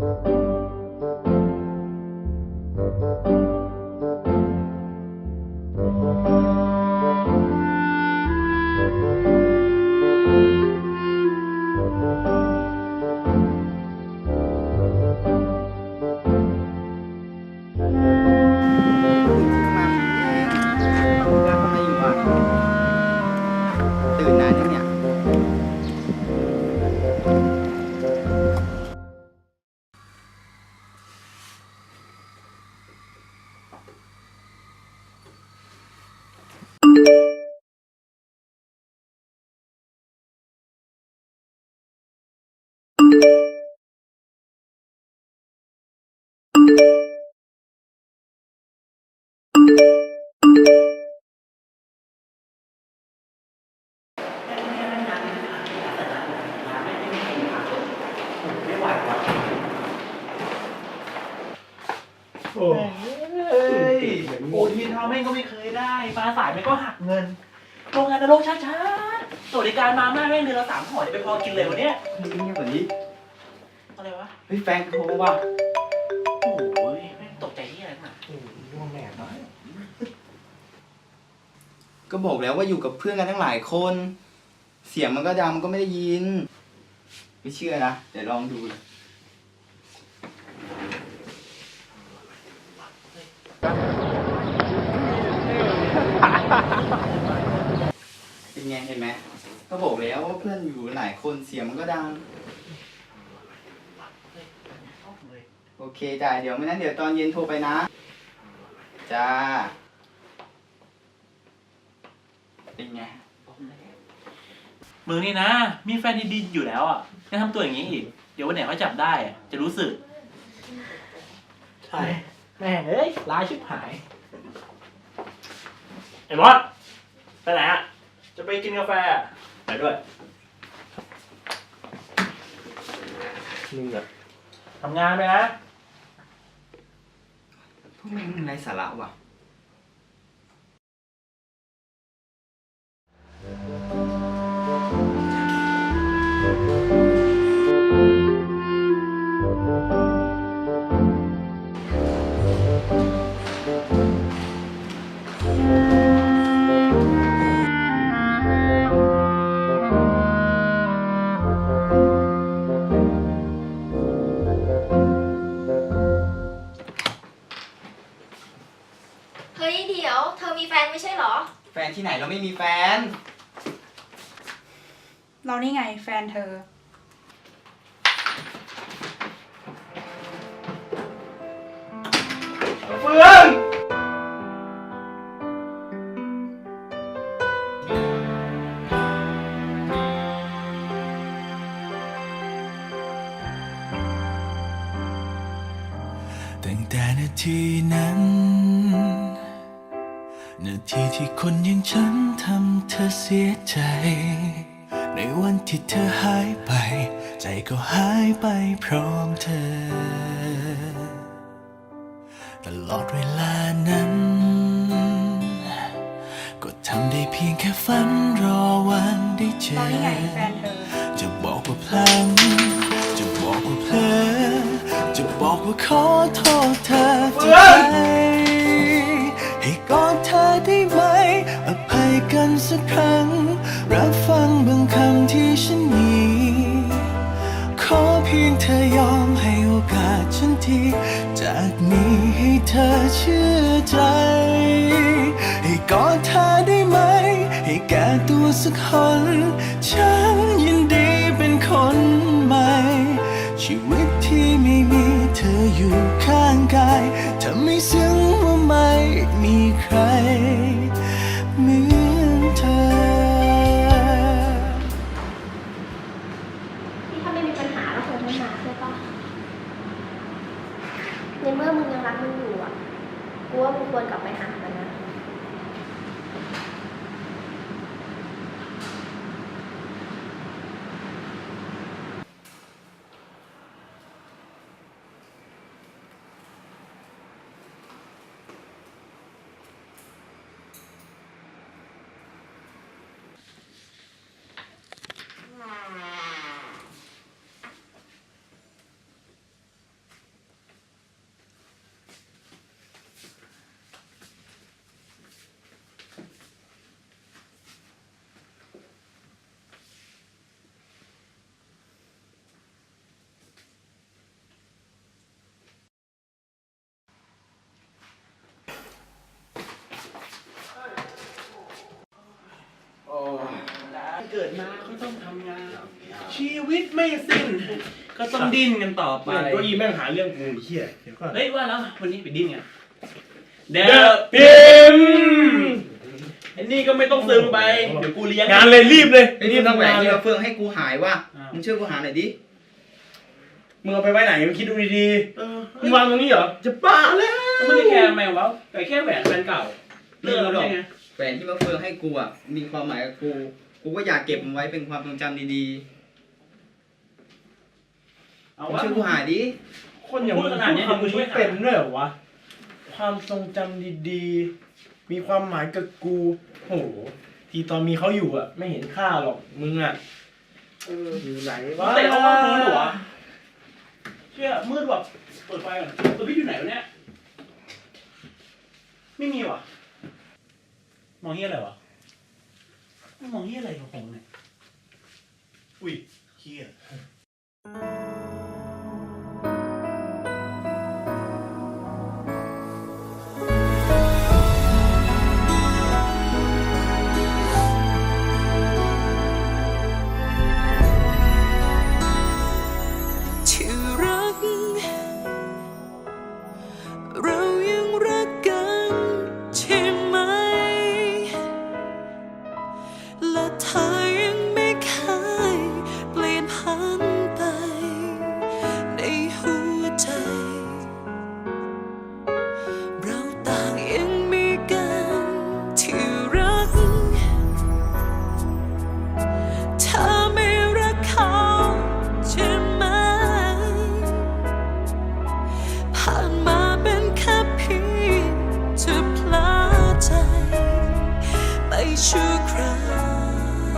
มา โอ้ยโอทีทำแม่งก็ไม่เคยได้ มาสายแม่งก็หักเงิน โรงงานนรกช้าๆสวัสดิการมาม่าแม่งเดือนละสามห่อจะไปพอกินเลยวันเนี้ยเฮ้ยเงียบกว่านี้อะไรวะ เฮ้ยแฟนโทรมาว่ะโอ้ยแม่งตกใจที่อะไรมาก็บอกแล้วว่าอยู่กับเพื่อนกันทั้งหลายคน เสียงมันก็ดังมันก็ไม่ได้ยิน ไม่เชื่อนะ เดี๋ยวลองดูเลย เป็นไงเห็นไหมก็บอกแล้วว่าเพื่อนอยู่หลายคนเสียงมันก็ดัง โอเคจ้าเดี๋ยวไม่นั้นเดี๋ยวตอนเย็นโทรไปนะ จ้า เป็นไง มึงนี่นะ มีแฟนดีๆอยู่แล้วอะยังทำตัวอย่างนี้อีก เดี๋ยววันไหนเขาจับได้อะจะรู้สึก ใช่ แม่งเอ้ยร้ายชิบหาย ไอ้มอสไปไหนอะ จะไปกินกาแฟอะไปด้วย มึงอะทำงานไปนะ พวกแม่งไร้สาระว่ะ เฮ้ยเดี๋ยว เธอมีแฟนไม่ใช่เหรอ แฟนที่ไหนเราไม่มีแฟน เรานี่ไงแฟนเธอ เฟืองตั้งแต่นาทีนั้น นาทีที่คนอย่างฉันทำเธอเสียใจ ในวันที่เธอหายไป ใจก็หายไปพร้อมเธอ ตลอดเวลานั้น ก็ทำได้เพียงแค่ฝันรอวันได้เจอ จะบอกว่าพลัง จะบอกว่าเพลอจะบอกว่าขอโทษเธอจากใจ ให้กอดเธอได้ไหม อภัยกันสักครั้ง รับฟังบางคำที่ฉันมี ขอเพียงเธอยอมให้โอกาสฉันที จากนี้ให้เธอเชื่อใจ ให้กอดเธอได้ไหม ให้แก้ตัวสักคน ฉันยินดีเป็นคนใหม่ ชีวิตที่ไม่มี เธออยู่ข้างกายทำให้ซึ้งว่าไม่มีใครเหมือนเธอ ที่ถ้าไม่มีปัญหาก็คงไม่มาใช่ปะในเมื่อมึงยังรักมันอยู่อะ กูว่ามึงควรกลับไปหามันนะ มาก็ต้องทำงาน ชีวิตไม่สิ้น ก็ต้องดิ้นกันต่อไป เก้าอี้แม่งหาเรื่องกูไอ้เหี้ยเดี๋ยวก่อนเฮ้ยว่าแล้ววันนี้ไปดิ้นกันเดเดอะอะพิพิมไอ้นี่ก็ไม่ต้องซึมไป เดี๋ยวกูเลี้ยง งานเลยรีบเลยไอ้นี่ต้องแหวนทำงานที่เลยมาเฟืองให้กูหายว่ะอ้าวมึงช่วยกูหาหน่อยดิ มึงเอาไปไว้ไหนมึงคิดดูดีเออๆมึงวางตรงนี้เหรอจะบ้าแล้วไม่ได้แคร์แมววะแต่แค่แหวนแฟนเก่า เลิกแล้วได้ไงแหวนที่มาเฟืองให้กูอะ มีความหมายกับกู กูก็อยากเก็บมันไว้เป็นความทรงจำดีเอาๆมึงวะช่วยกูหาดิคนอย่างมึงพูดขนาดนี้พูดคำเดี๋ยวกูช่วยนี้หา เป็นด้วยเหรอวะ ความทรงจำดีๆ มีความหมายกับกู โห ทีตอนมีเขาอยู่อะไม่เห็นค่าหรอกมึงอะเอออยู่ไหนมึวะงเตะเขาห้องนู้นเหรอวะเชื่อมืดว่ะเปิดไฟก่อนตัวพี่อยู่ไหนวะเนี่ยไม่มีว่ะมองเฮียอะไรวะไมองเฮียอะไรของผมเนี่ย อุ้ยเฮีย ชั่วคราว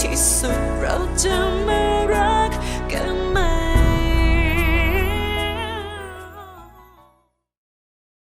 ที่สุดเราจะไม่